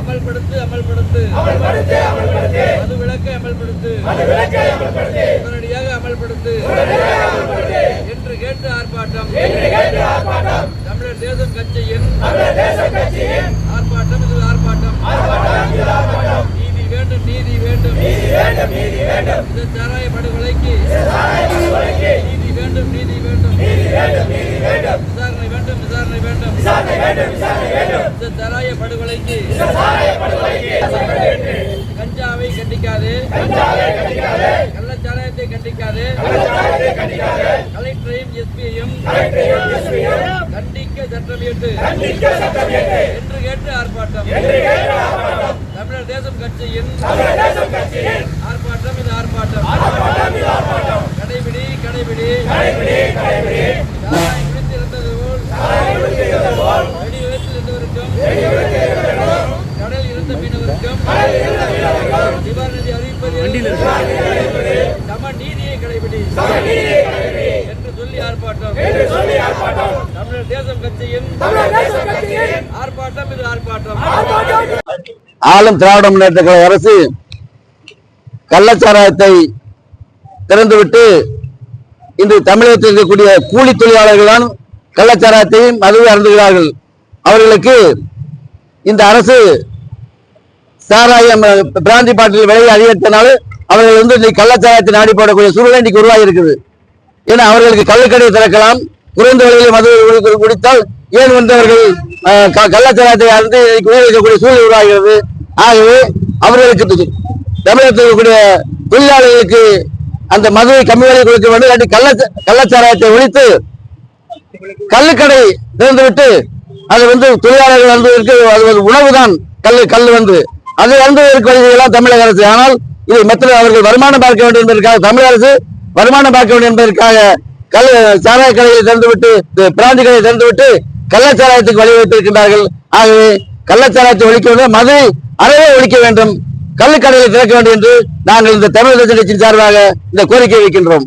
அமல்படுத்து அமல்படுத்து. அமல்படுத்து அமல்படுத்து. அமல்படுத்து. அது அமல்படுத்து. என்று கேட்டு ஆர்ப்பாட்டம். தமிழர் தேசம் கட்சியின் தமிழர் ஆர்ப்பாட்டம் ஆர்ப்பாட்டம். நீதி வேண்டும் நீதி வேண்டும். நீதி வேண்டும் நீதி வேண்டும். இது தராய கண்டிக்காது. கள்ளச்சாராயத்தை கண்டிக்காது. கலெக்டரையும் எஸ்பியையும் கண்டிக்க சட்டம் ஏற்று என்று கேட்டு ஆர்ப்பாட்டம். தமிழர் தேசம் கட்சியின் ஆர்ப்பாட்டம் இது ஆர்ப்பாட்டம் கடைபிடி கடைபிடி சாராயம் குடித்து இறந்தது போல் வெடி வைத்து இருந்தவருக்கும் கடல் இருந்த மீனவருக்கும் நிவாரண நிதி அறிவிப்பதில் சம நீதியை கடைபிடி. என்று சொல்லி ஆர்ப்பாட்டம். தமிழர் தேசம் கட்சியின் ஆர்ப்பாட்டம் இது ஆர்ப்பாட்டம். ஆளும் திராவிட முன்னேற்ற கழக அரசு கள்ளச்சாராயத்தை திறந்துவிட்டு இன்று தமிழகத்தில் இருக்கக்கூடிய கூலி தொழிலாளர்கள் தான் கள்ளச்சாராயத்தையும் மதுவை அருந்துகிறார்கள். அவர்களுக்கு இந்த அரசு சாராயம் பிராந்தி பாட்டில் விலையை அதிகரித்தனால அவர்கள் வந்து இன்னைக்கு கள்ளச்சாராயத்தை நாடி போடக்கூடிய சூழ்நிலை இன்னைக்கு உருவாகி இருக்குது ஏன்னா அவர்களுக்கு கள்ளுக்கடையை திறக்கலாம் குறைந்த விலையில் மது குடித்தால் ஏன் வந்து அவர்கள் க- கள்ளச்சாராயத்தை அருந்து இன்னைக்கு உபயோகிக்கக்கூடிய சூழ்நிலை உருவாகிறது. ஆகவே அவர்களுக்கு தமிழகத்தில் இருக்கக்கூடிய தொழிலாளர்களுக்கு அந்த மதுவை கம்மி விலை கொடுக்க வேண்டும். இல்லாட்டி கள்ள கள்ளச்சாராயத்தை ஒழித்து கள்ளுக்கடை திறந்துவிட்டு அது வந்து தொழிலாளர்கள் அருந்துவதற்கு அது வந்து உணவு தான் கல் வந்து. அதை அருந்துவதற்கு தமிழக அரசு. ஆனால் இதை மற்ற அவர்கள் வருமானம் பார்க்க வேண்டும் என்பதற்காக தமிழக அரசு வருமானம் பார்க்க வேண்டும் என்பதற்காக கல் சாராய கடையை திறந்துவிட்டு இது பிராந்தி கடையை திறந்துவிட்டு கள்ளச்சாராயத்துக்கு வழிவகுத்திருக்கின்றார்கள் ஆகவே கள்ளச்சாராயத்தை ஒழிக்க வேண்டும் மதுரை அறவே ஒழிக்க வேண்டும் கள்ளுக்கடையை திறக்க வேண்டும் என்று நாங்கள் இந்த தமிழக கட்சியின் சார்பாக இந்த கோரிக்கை வைக்கின்றோம்.